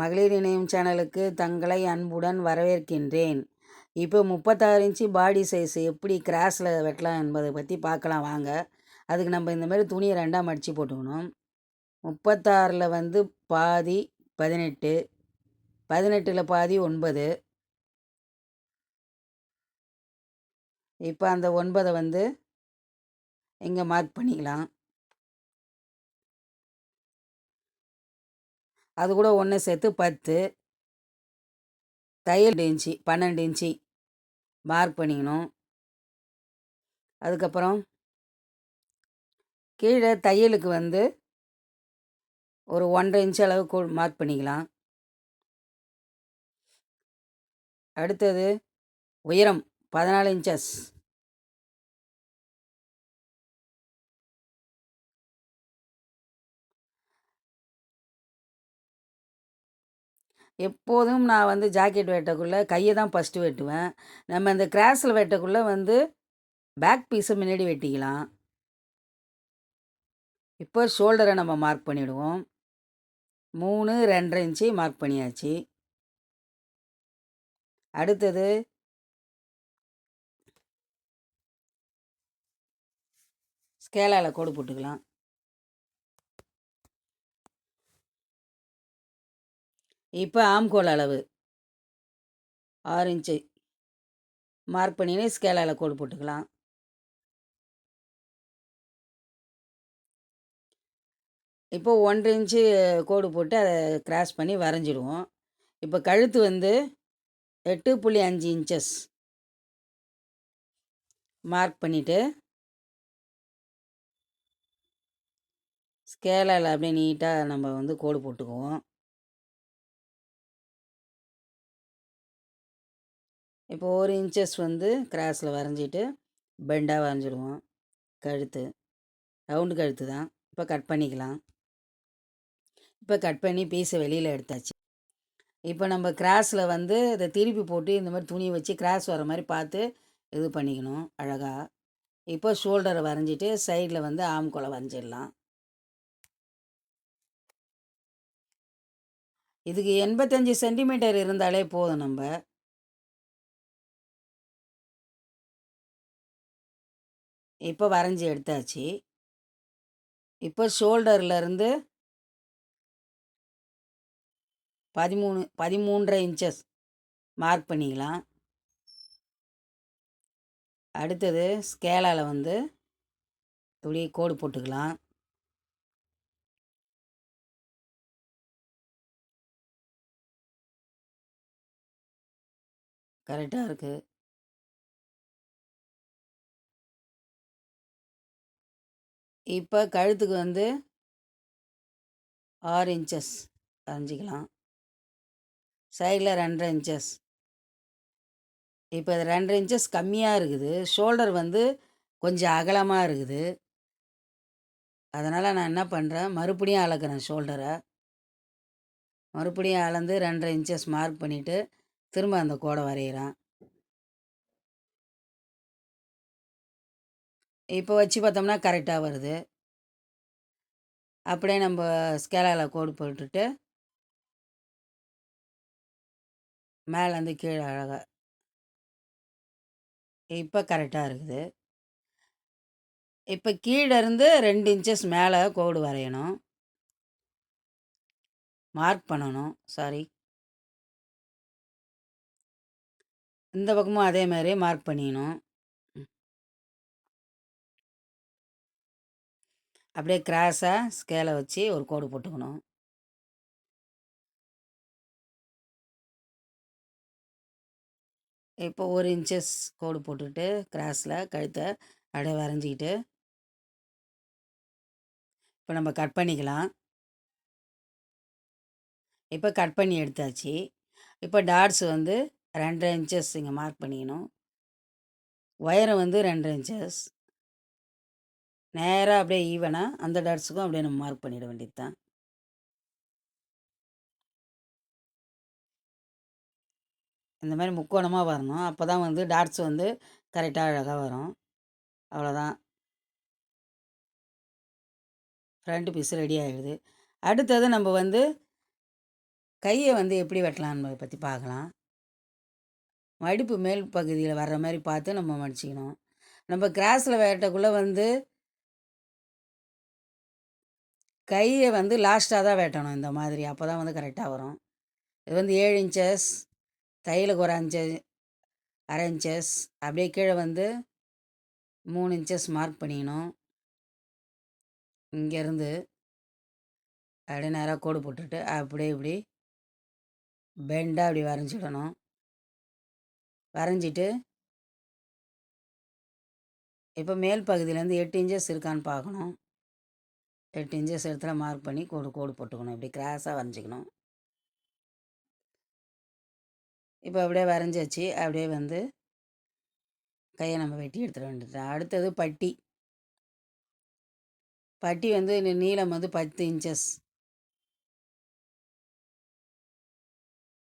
மகளிர் இணையம் சேனலுக்கு தங்களை அன்புடன் வரவேற்கின்றேன். இப்போ முப்பத்தாறு இன்ச்சு பாடி சைஸ் எப்படி கிராஸில் வெட்டலாம் என்பதை பற்றி பார்க்கலாம் வாங்க. அதுக்கு நம்ம இந்தமாரி துணியை ரெண்டாக மடித்து போட்டுக்கணும். முப்பத்தாறில் வந்து பாதி பதினெட்டு பதினெட்டில் பாதி ஒன்பது. இப்போ அந்த ஒன்பதை வந்து இங்கே மார்க் பண்ணிக்கலாம். அது கூட ஒன்று சேர்த்து பத்து. தையல் இன்ச்சி பன்னெண்டு இன்ச்சி மார்க் பண்ணிக்கணும். அதுக்கப்புறம் கீழே தையலுக்கு வந்து ஒரு ஒன்றரை இன்ச் அளவு மார்க் பண்ணிக்கலாம். அடுத்தது உயரம் பதினாலு இன்ச்சஸ் எப்போதும் நான் வந்து ஜாக்கெட் வெட்டக்குள்ளே கையை தான் ஃபஸ்ட்டு வெட்டுவேன். நம்ம இந்த கிராஸில் வெட்டக்குள்ளே வந்து பேக் பீஸை முன்னாடி வெட்டிக்கலாம். இப்போ ஷோல்டரை நம்ம மார்க் பண்ணிவிடுவோம் மூணு ரெண்டரை இன்ச்சு மார்க் பண்ணியாச்சு. அடுத்தது ஸ்கேலால் கோடு போட்டுக்கலாம். இப்போ ஆம்கோல் அளவு. ஆறு இன்ச்சு மார்க் பண்ணினே ஸ்கேலால் கோடு போட்டுக்கலாம். இப்போ ஒன்றரை இன்ச்சு கோடு போட்டு அதை கிராஸ் பண்ணி வரைஞ்சிடுவோம். இப்போ கழுத்து வந்து எட்டு புள்ளி அஞ்சு இன்ச்சஸ் மார்க் பண்ணிவிட்டு ஸ்கேலால் அப்படியே நீட்டாக நம்ம வந்து கோடு போட்டுக்குவோம். இப்போ ஒரு இன்ச்சஸ் வந்து கிராஸில் வரைஞ்சிட்டு பெண்டாக வரைஞ்சிடுவோம். கழுத்து. ரவுண்டு கழுத்து தான். இப்போ கட் பண்ணிக்கலாம். இப்போ கட் பண்ணி பீஸை வெளியில் எடுத்தாச்சு. இப்போ நம்ம கிராஸில் வந்து இதை திருப்பி போட்டு இந்த மாதிரி துணி வச்சு கிராஸ் வர மாதிரி பார்த்து இது பண்ணிக்கணும் அழகாக இப்போ ஷோல்டரை வரைஞ்சிட்டு சைடில் வந்து ஆம் ஆம்கொலை வரைஞ்சிடலாம். இதுக்கு எண்பத்தஞ்சு சென்டிமீட்டர் இருந்தாலே போதும் நம்ம. இப்போ வரைஞ்சி எடுத்தாச்சு. இப்போ ஷோல்டர்லேருந்து பதிமூணு பதிமூன்றரை இன்ச்சஸ் மார்க் பண்ணிக்கலாம். அடுத்தது ஸ்கேலால் வந்து துளி கோடு போட்டுக்கலாம். கரெக்டாக இருக்குது இப்போ கழுத்துக்கு வந்து ஆறு இன்ச்சஸ் வரைஞ்சிக்கலாம் சைடில் ரெண்டரை இன்ச்சஸ் இப்போ இது ரெண்டரை இன்ச்சஸ் கம்மியாக இருக்குது. ஷோல்டர் வந்து கொஞ்சம் அகலமாக இருக்குது. அதனால் நான் என்ன பண்ணுறேன் மறுபடியும் அளக்குறேன் ஷோல்டரை மறுபடியும் அளந்து ரெண்டரை இன்ச்சஸ் மார்க் பண்ணிவிட்டு திரும்ப அந்த கோடை வரைகிறேன் இப்போ வச்சு பார்த்தோம்னா கரெக்டாக வருது. அப்படியே நம்ம ஸ்கேலாவில் கோடு போட்டுட்டு மேலேருந்து கீழே அழகாக இப்போ கரெக்டாக இருக்குது. இப்போ கீழே இருந்து ரெண்டு இன்ச்சஸ் மேலே கோடு வரையணும். மார்க் பண்ணணும். சாரி இந்த பக்கமும் அதே மாதிரி மார்க் பண்ணிக்கணும். அப்படியே கிராஸாக ஸ்கேலை வச்சு ஒரு கோடு போட்டுக்கணும். இப்போ ஒரு இன்ச்சஸ் கோடு போட்டுக்கிட்டு கிராஸில் கழுத்தை அப்படியே வரைஞ்சிக்கிட்டு இப்போ நம்ம கட் பண்ணிக்கலாம். இப்போ கட் பண்ணி எடுத்தாச்சு. இப்போ டாட்ஸ் வந்து ரெண்டரை இன்ச்சஸ் இங்கே மார்க் பண்ணிக்கணும். ஒயரை வந்து ரெண்டரை இன்ச்சஸ் நேராக அப்படியே ஈவனாக அந்த டாட்ஸுக்கும் அப்படியே நம்ம மார்க் பண்ணிட வேண்டியது தான் இந்த மாதிரி முக்கோணமாக வரணும். அப்போ தான் வந்து டாட்ஸ் வந்து கரெக்டாக அழகாக வரும். அவ்வளோதான் ஃப்ரண்ட் பீஸ் ரெடி ஆகிடுது அடுத்தது நம்ம வந்து கையை வந்து எப்படி வெட்டலான்னு பற்றி பார்க்கலாம். மடிப்பு மேல் பகுதியில் வர்ற மாதிரி பார்த்து நம்ம மடிச்சிக்கணும். நம்ம கிராஸில் வெட்டக்குள்ளே வந்து கையை வந்து லாஸ்ட்டாக தான் வெட்டணும் இந்த மாதிரி. அப்போ தான் வந்து கரெக்டாக வரும். இது வந்து ஏழு இன்ச்சஸ் தையலுக்கு ஒரு அஞ்சு அரை இன்ச்சஸ் அப்படியே கீழே வந்து மூணு இன்ச்சஸ் மார்க் பண்ணிக்கணும். இங்கேருந்து அப்படியே நேராக கோடு போட்டுட்டு அப்படியே இப்படி பெண்டாக அப்படி வரைஞ்சிடணும் வரைஞ்சிட்டு இப்போ மேல் பகுதியிலேருந்து எட்டு இன்ச்சஸ் இருக்கான்னு பார்க்கணும். எட்டு இன்ச்சஸ் இடத்துல மார்க் பண்ணி கோடு கோடு போட்டுக்கணும். இப்படி கிராஸாக வரைஞ்சிக்கணும். இப்போ அப்படியே வரைஞ்சாச்சு. அப்படியே வந்து கையை நம்ம வெட்டி எடுத்துட வேண்டியது. அடுத்தது பட்டி. பட்டி வந்து நீளம் வந்து பத்து இன்ச்சஸ்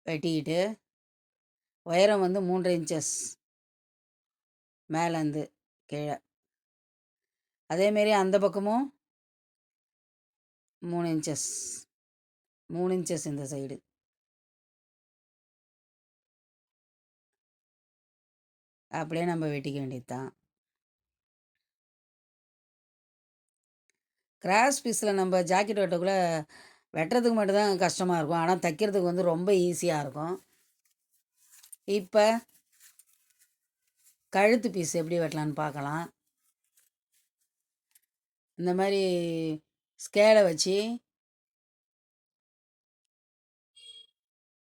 வெட்டிக்கிட்டு உயரம் வந்து மூன்று இன்ச்சஸ் மேலேருந்து கீழே. அதேமாரி அந்த பக்கமும் மூணு இன்ச்சஸ் மூணு இன்ச்சஸ் இந்த சைடு அப்படியே நம்ம வெட்டிக்க வேண்டியது தான் கிராஸ் பீஸில் நம்ம ஜாக்கெட் வெட்டக்குள்ளே வெட்டுறதுக்கு மட்டும்தான் கஷ்டமாக இருக்கும். ஆனால் தைக்கிறதுக்கு வந்து ரொம்ப ஈஸியாக இருக்கும். இப்போ கழுத்து பீஸ் எப்படி வெட்டலான்னு பார்க்கலாம். இந்த மாதிரி ஸ்கேலை வச்சு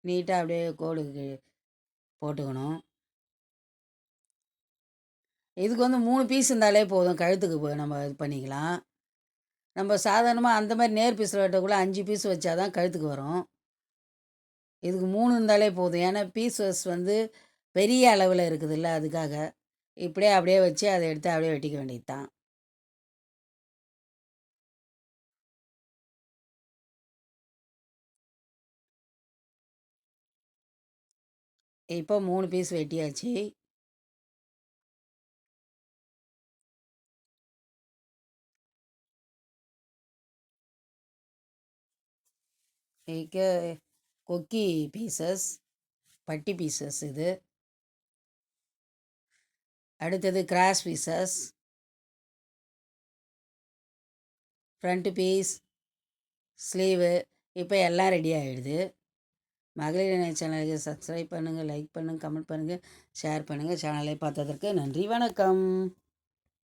நீட்டாக அப்படியே கோடுக்கு போட்டுக்கணும். இதுக்கு வந்து மூணு பீஸ் இருந்தாலே போதும். கழுத்துக்கு நம்ம இது பண்ணிக்கலாம். நம்ம சாதாரணமாக அந்த மாதிரி நேர் பீஸில் வெட்டக்குள்ள அஞ்சு பீஸ் வச்சா தான் கழுத்துக்கு வரும். இதுக்கு மூணு இருந்தாலே போதும். ஏன்னா பீஸஸ் வந்து பெரிய அளவில் இருக்குதுல்ல அதுக்காக. இப்படியே அப்படியே வச்சு அதை எடுத்து அப்படியே வெட்டிக்க வேண்டியது தான் இப்போ மூணு பீஸ் வெட்டியாச்சு. இக்க கொக்கி பீசஸ் பட்டி பீசஸ் இது. அடுத்தது cross pieces front piece sleeve இப்போ எல்லாம் ரெடி ஆகிடுது மகளிர் இணைய சேனலுக்கு சப்ஸ்கிரைப் பண்ணுங்கள் லைக் பண்ணுங்கள் கமெண்ட் பண்ணுங்கள் ஷேர் பண்ணுங்கள் சேனலை பார்த்ததற்கு நன்றி வணக்கம்.